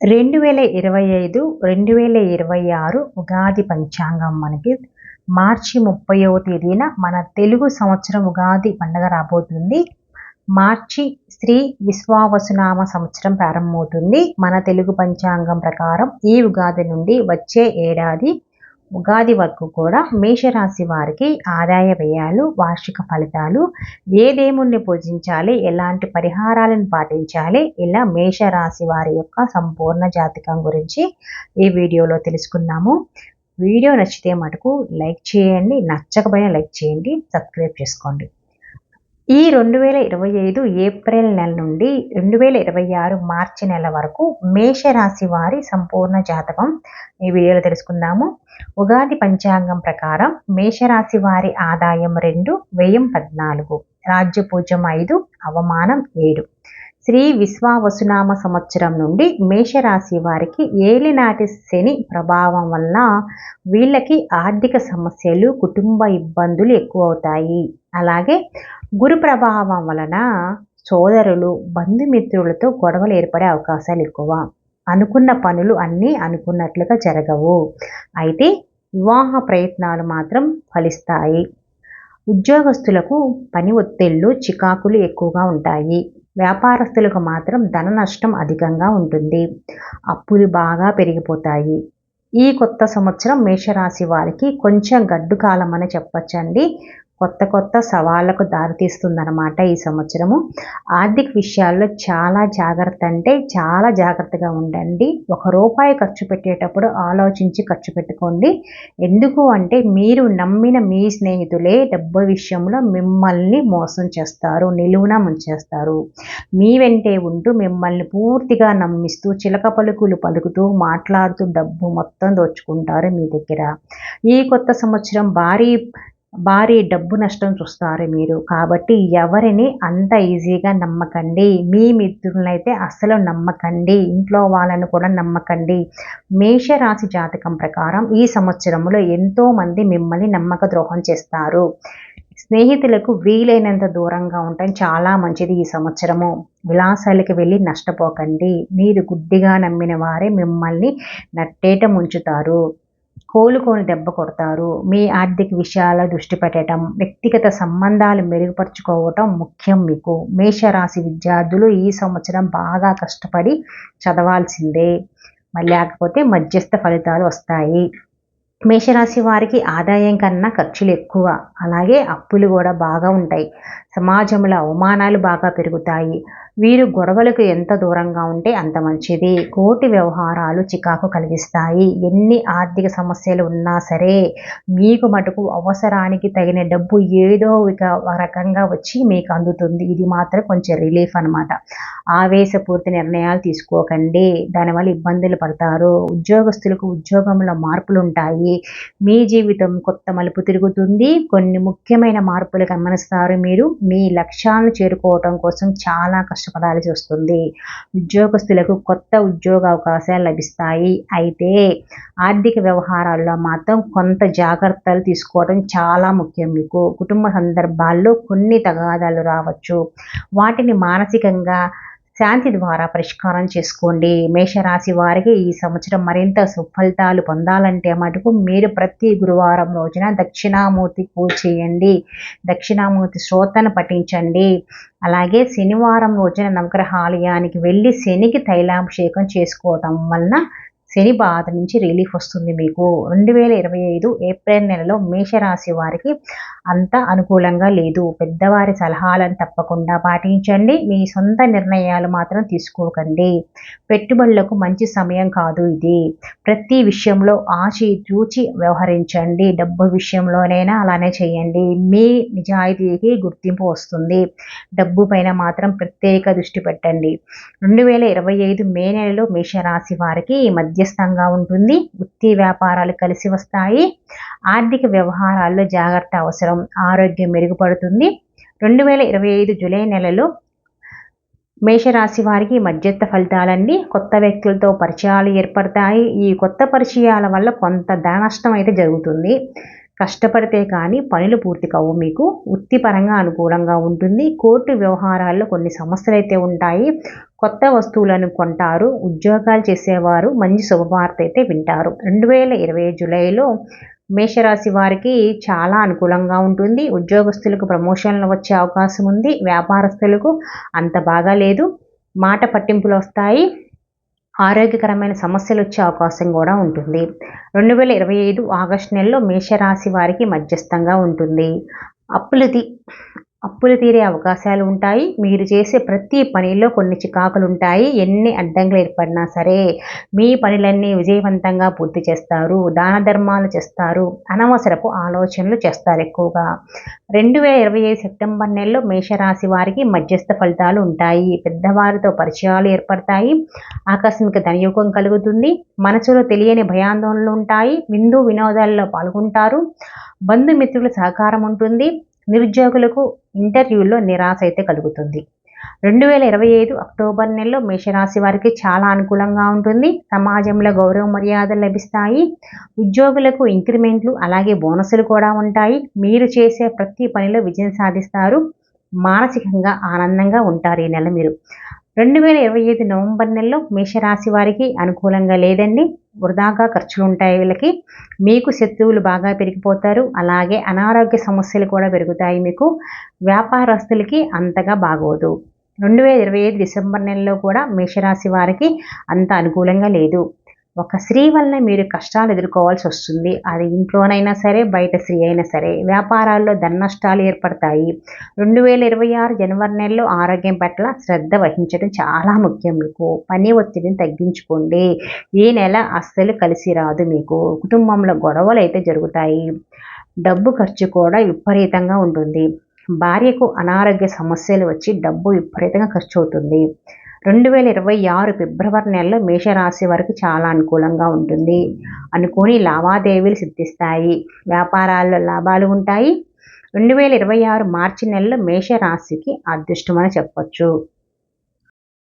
రెండు వేల ఇరవై ఐదు రెండు వేల ఇరవై ఆరు ఉగాది పంచాంగం మనకి మార్చి ముప్పైవ తేదీన మన తెలుగు సంవత్సరం ఉగాది పండగ రాబోతుంది. మార్చి శ్రీ విశ్వావసునామ సంవత్సరం ప్రారంభమవుతుంది. మన తెలుగు పంచాంగం ప్రకారం ఈ ఉగాది నుండి వచ్చే ఏడాది ఉగాది వరకు కూడా మేషరాశి వారికి ఆదాయ వ్యయాలు వార్షిక ఫలితాలు ఏ దేవుణ్ణి పూజించాలి ఎలాంటి పరిహారాలను పాటించాలి ఇలా మేషరాశి వారి యొక్క సంపూర్ణ జాతకం గురించి ఈ వీడియోలో తెలుసుకున్నాము వీడియో నచ్చితే మటుకు లైక్ చేయండి నచ్చకపోయినా లైక్ చేయండి సబ్స్క్రైబ్ చేసుకోండి. ఈ రెండు వేల ఇరవై ఐదు ఏప్రిల్ నెల నుండి రెండు వేల ఇరవై ఆరు మార్చి నెల వరకు మేషరాశి వారి సంపూర్ణ జాతకం. ఈ వీడియోలో తెలుసుకుందాము. ఉగాది పంచాంగం ప్రకారం మేషరాశి వారి ఆదాయం రెండు వ్యయం పద్నాలుగు రాజ్యపూజ్యం ఐదు అవమానం ఏడు. శ్రీ విశ్వావసునామ సంవత్సరం నుండి మేషరాశి వారికి ఏలినాటి శని ప్రభావం వల్ల వీళ్ళకి ఆర్థిక సమస్యలు కుటుంబ ఇబ్బందులు ఎక్కువ అవుతాయి అలాగే గురు ప్రభావం వలన సోదరులు బంధుమిత్రులతో గొడవలు ఏర్పడే అవకాశాలు ఎక్కువ. అనుకున్న పనులు అన్నీ అనుకున్నట్లుగా జరగవు. అయితే వివాహ ప్రయత్నాలు మాత్రం ఫలిస్తాయి. ఉద్యోగస్తులకు పని ఒత్తిళ్ళు చికాకులు ఎక్కువగా ఉంటాయి. వ్యాపారస్తులకు మాత్రం ధన నష్టం అధికంగా ఉంటుంది. అప్పులు బాగా పెరిగిపోతాయి. ఈ కొత్త సంవత్సరం మేషరాశి వారికి కొంచెం గడ్డు కాలం అని చెప్పచ్చండి. కొత్త కొత్త సవాళ్ళకు దారితీస్తుందన్నమాట ఈ సంవత్సరము. ఆర్థిక విషయాల్లో చాలా జాగ్రత్త అంటే చాలా జాగ్రత్తగా ఉండండి. ఒక రూపాయి ఖర్చు పెట్టేటప్పుడు ఆలోచించి ఖర్చు పెట్టుకోండి. ఎందుకు అంటే మీరు నమ్మిన మీ స్నేహితులే డబ్బు విషయంలో మిమ్మల్ని మోసం చేస్తారు నిలువున ముంచేస్తారు మీ వెంటే ఉంటూ మిమ్మల్ని పూర్తిగా నమ్మిస్తూ చిలక పలుకులు పలుకుతూ మాట్లాడుతూ డబ్బు మొత్తం దోచుకుంటారు మీ దగ్గర. ఈ కొత్త సంవత్సరం భారీ భారీ డబ్బు నష్టం చూస్తారు మీరు. కాబట్టి ఎవరిని అంత ఈజీగా నమ్మకండి. మీ మిత్రులనైతే అస్సలు నమ్మకండి. ఇంట్లో వాళ్ళను కూడా నమ్మకండి. మేషరాశి జాతకం ప్రకారం ఈ సంవత్సరంలో ఎంతోమంది మిమ్మల్ని నమ్మక ద్రోహం చేస్తారు. స్నేహితులకు వీలైనంత దూరంగా ఉండటం చాలా మంచిది ఈ సంవత్సరము. విలాసాలకి వెళ్ళి నష్టపోకండి. మీరు గుడ్డిగా నమ్మిన వారే మిమ్మల్ని నట్టేట ముంచుతారు. కోలుకొని దెబ్బ కొడతారు. మీ ఆర్థిక విషయాల దృష్టి పెట్టడం వ్యక్తిగత సంబంధాలు మెరుగుపరుచుకోవటం ముఖ్యం మీకు. మేషరాశి విద్యార్థులు ఈ సంవత్సరం బాగా కష్టపడి చదవాల్సిందే. లేకపోతే మధ్యస్థ ఫలితాలు వస్తాయి. మేషరాశి వారికి ఆదాయం కన్నా ఖర్చులు ఎక్కువ. అలాగే అప్పులు కూడా బాగా ఉంటాయి. సమాజంలో అవమానాలు బాగా పెరుగుతాయి. వీరు గొడవలకు ఎంత దూరంగా ఉంటే అంత మంచిది. కోటి వ్యవహారాలు చికాకు కలిగిస్తాయి. ఎన్ని ఆర్థిక సమస్యలు ఉన్నా సరే మీకు మటుకు అవసరానికి తగిన డబ్బు ఏదో ఒక రకంగా వచ్చి మీకు అందుతుంది. ఇది మాత్రం కొంచెం రిలీఫ్ అనమాట ఆవేశపూర్తి నిర్ణయాలు తీసుకోకండి. దానివల్ల ఇబ్బందులు పడతారు. ఉద్యోగస్తులకు ఉద్యోగంలో మార్పులు ఉంటాయి. మీ జీవితం కొత్త మలుపు తిరుగుతుంది. కొన్ని ముఖ్యమైన మార్పులు గమనిస్తారు మీరు. మీ లక్ష్యాలను చేరుకోవటం కోసం చాలా కష్టపడాల్సి వస్తుంది. ఉద్యోగస్తులకు కొత్త ఉద్యోగ అవకాశాలు లభిస్తాయి. అయితే ఆర్థిక వ్యవహారాల్లో మాత్రం కొంత జాగ్రత్తలు తీసుకోవడం చాలా ముఖ్యం మీకు. కుటుంబ సందర్భాల్లో కొన్ని తగాదాలు రావచ్చు. వాటిని మానసికంగా శాంతి ద్వారా పరిష్కారం చేసుకోండి. మేషరాశి వారికి ఈ సంవత్సరం మరింత సుఫలితాలు పొందాలంటే మటుకు మీరు ప్రతి గురువారం రోజున దక్షిణామూర్తి పూజ చేయండి. దక్షిణామూర్తి శ్రోతను పఠించండి. అలాగే శనివారం రోజున నవగ్రహాలయానికి వెళ్ళి శనికి తైలాభిషేకం చేసుకోవటం వలన శని బాధ నుంచి రిలీఫ్ వస్తుంది మీకు. రెండు వేల ఇరవై ఐదు ఏప్రిల్ నెలలో మేషరాశి వారికి అంత అనుకూలంగా లేదు. పెద్దవారి సలహాలను తప్పకుండా పాటించండి. మీ సొంత నిర్ణయాలు మాత్రం తీసుకోకండి. పెట్టుబడులకు మంచి సమయం కాదు ఇది. ప్రతి విషయంలో ఆచి చూచి వ్యవహరించండి. డబ్బు విషయంలోనైనా అలానే చేయండి. మీ నిజాయితీకి గుర్తింపు వస్తుంది. డబ్బు పైన మాత్రం ప్రత్యేక దృష్టి పెట్టండి. రెండు వేల ఇరవై ఐదు మే నెలలో మేషరాశి వారికి ఈ మధ్య మధ్యస్థంగా ఉంటుంది. వృత్తి వ్యాపారాలు కలిసి వస్తాయి. ఆర్థిక వ్యవహారాల్లో జాగ్రత్త అవసరం. ఆరోగ్యం మెరుగుపడుతుంది. రెండు వేల ఇరవై ఐదు జూలై నెలలో మేషరాశి వారికి మధ్యస్థ ఫలితాలన్నీ కొత్త వ్యక్తులతో పరిచయాలు ఏర్పడతాయి. ఈ కొత్త పరిచయాల వల్ల కొంత ధన నష్టం అయితే జరుగుతుంది. కష్టపడితే కానీ పనులు పూర్తి కావు. మీకు వృత్తిపరంగా అనుకూలంగా ఉంటుంది. కోర్టు వ్యవహారాల్లో కొన్ని సమస్యలు అయితే ఉంటాయి. కొత్త వస్తువులను కొంటారు. ఉద్యోగాలు చేసేవారు మంచి శుభవార్త అయితే వింటారు. రెండు వేల ఇరవై జూలైలో మేషరాశి వారికి చాలా అనుకూలంగా ఉంటుంది. ఉద్యోగస్తులకు ప్రమోషన్లు వచ్చే అవకాశం ఉంది. వ్యాపారస్తులకు అంత బాగా లేదు. మాట పట్టింపులు వస్తాయి. ఆరోగ్యకరమైన సమస్యలు వచ్చే అవకాశం కూడా ఉంటుంది. రెండు వేల ఇరవై ఐదు ఆగస్టు నెలలో మేషరాశి వారికి మధ్యస్థంగా ఉంటుంది. అప్పులది అప్పులు తీరే అవకాశాలు ఉంటాయి. మీరు చేసే ప్రతి పనిలో కొన్ని చికాకులు ఉంటాయి ఎన్ని అడ్డంకులు ఏర్పడినా సరే మీ పనులన్నీ విజయవంతంగా పూర్తి చేస్తారు. దాన ధర్మాలు చేస్తారు. అనవసరపు ఆలోచనలు చేస్తారు ఎక్కువగా. రెండు వేల ఇరవై ఐదు సెప్టెంబర్ నెలలో మేషరాశి వారికి మధ్యస్థ ఫలితాలు ఉంటాయి. పెద్దవారితో పరిచయాలు ఏర్పడతాయి. ఆకస్మిక ధనయోగం కలుగుతుంది. మనసులో తెలియని భయాందోళనలు ఉంటాయి. విందు వినోదాల్లో పాల్గొంటారు. బంధుమిత్రుల సహకారం ఉంటుంది. నిరుద్యోగులకు ఇంటర్వ్యూల్లో నిరాశ అయితే కలుగుతుంది. రెండు వేల ఇరవై ఐదు అక్టోబర్ నెలలో మేషరాశి వారికి చాలా అనుకూలంగా ఉంటుంది. సమాజంలో గౌరవ మర్యాదలు లభిస్తాయి. ఉద్యోగులకు ఇంక్రిమెంట్లు అలాగే బోనసులు కూడా ఉంటాయి. మీరు చేసే ప్రతి పనిలో విజయం సాధిస్తారు. మానసికంగా ఆనందంగా ఉంటారు ఈ నెల మీరు. రెండు వేల ఇరవై ఐదు నవంబర్ నెలలో మేషరాశి వారికి అనుకూలంగా లేదండి. వృధాగా ఖర్చులు ఉంటాయి వీళ్ళకి. మీకు శత్రువులు బాగా పెరిగిపోతారు. అలాగే అనారోగ్య సమస్యలు కూడా పెరుగుతాయి మీకు. వ్యాపారస్తులకి అంతగా బాగోదు. రెండు వేల ఇరవై ఐదు డిసెంబర్ నెలలో కూడా మేషరాశి వారికి అంత అనుకూలంగా లేదు. ఒక స్త్రీ వలన మీరు కష్టాలు ఎదుర్కోవాల్సి వస్తుంది. అది ఇంట్లోనైనా సరే బయట స్త్రీ అయినా సరే. వ్యాపారాల్లో ధన నష్టాలు ఏర్పడతాయి. రెండు వేల ఇరవై ఆరు జనవరి నెలలో ఆరోగ్యం పట్ల శ్రద్ధ వహించడం చాలా ముఖ్యం మీకు. పని ఒత్తిడిని తగ్గించుకోండి. ఈ నెల అస్సలు కలిసి రాదు మీకు. కుటుంబంలో గొడవలు అయితే జరుగుతాయి. డబ్బు ఖర్చు కూడా విపరీతంగా ఉంటుంది. భార్యకు అనారోగ్య సమస్యలు వచ్చి డబ్బు విపరీతంగా ఖర్చు అవుతుంది. రెండు వేల ఇరవై ఆరు ఫిబ్రవరి నెలలో మేషరాశి వారికి చాలా అనుకూలంగా ఉంటుంది. అనుకోని లావాదేవీలు సిద్ధిస్తాయి. వ్యాపారాల్లో లాభాలు ఉంటాయి. రెండు వేల ఇరవై ఆరు మార్చి నెలలో మేషరాశికి అదృష్టమని చెప్పొచ్చు.